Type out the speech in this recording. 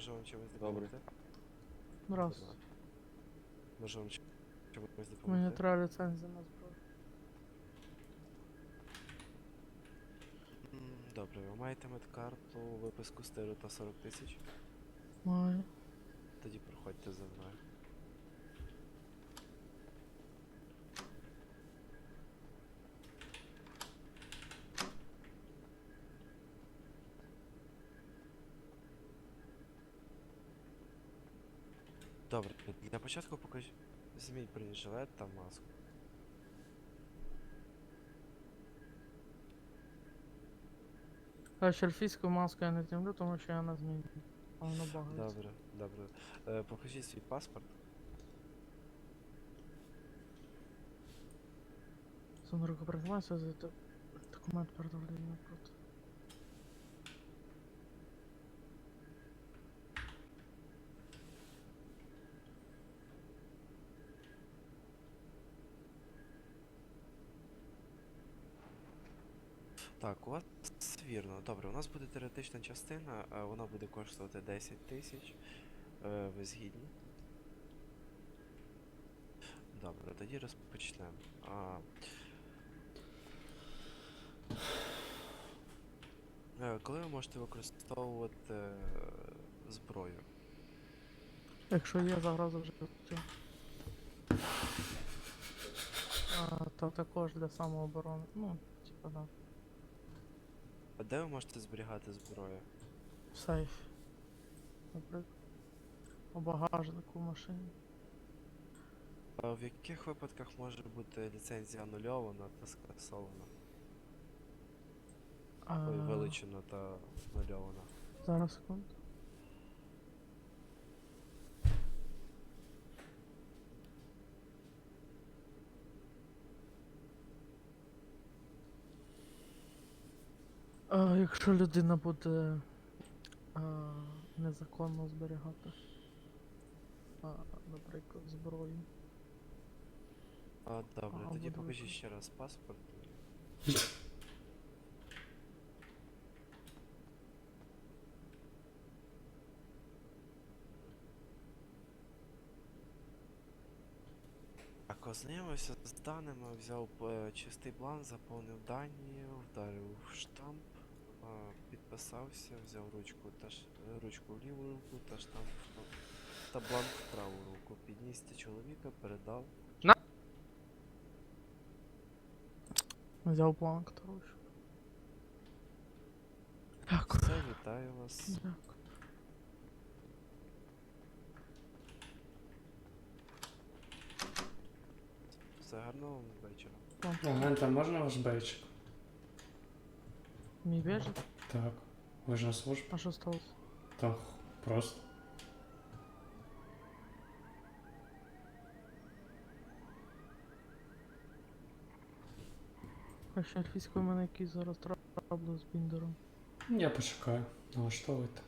може вам чимось Добре. допомогти? Раз. Може вам чи- чимось Мені допомогти? треба ліцензія на зброю. М, Добре, ви маєте медкарту, виписку з тиру та 40 тисяч? Маю. Тоді проходьте за мною. Добре, для початку покажіть. Зніміть бронежилет та маску. А шельфійську маску я не знімлю, тому що я на зміні. А воно багається. Добре, добре. Е, покажіть свій паспорт. Сонрику приймайся за те- документ передавлення проти. Так, у вас вірно. Добре, у нас буде теоретична частина, а вона буде коштувати 10 тисяч. Е, ви згідні? Добре, тоді розпочнемо. А... Е, коли ви можете використовувати е, зброю? Якщо є загроза в життю. А, то також для самооборони. Ну, типа да. А де ви можете зберігати зброю? В Сейф. Наприклад. У багажнику в машині. А в яких випадках може бути ліцензія анульована та скасована? А, вилучена та анульована? Зараз секунду. А, якщо людина буде а, незаконно зберігати, а, наприклад, зброю. А, добре, Ага, тоді буде покажіть ще раз паспорт. Так, ознайомився з даними, взяв е, чистий бланк, заповнив дані, вдарив в штамп, а, підписався, взяв ручку та ш... ручку в ліву руку та штамп в та бланк в праву руку. Підніс до чоловіка, передав. Взяв планк коротше. Дякую. Все, вітаю вас. Дякую. Все гарного вам вечора. Момент, а можна ваш бейчик? Мій біжить? Так. Ви ж на службі? А що сталося? Так, просто. А ще альфійською в мене якийсь зараз трабли з біндером. Я почекаю. Налаштовуйте.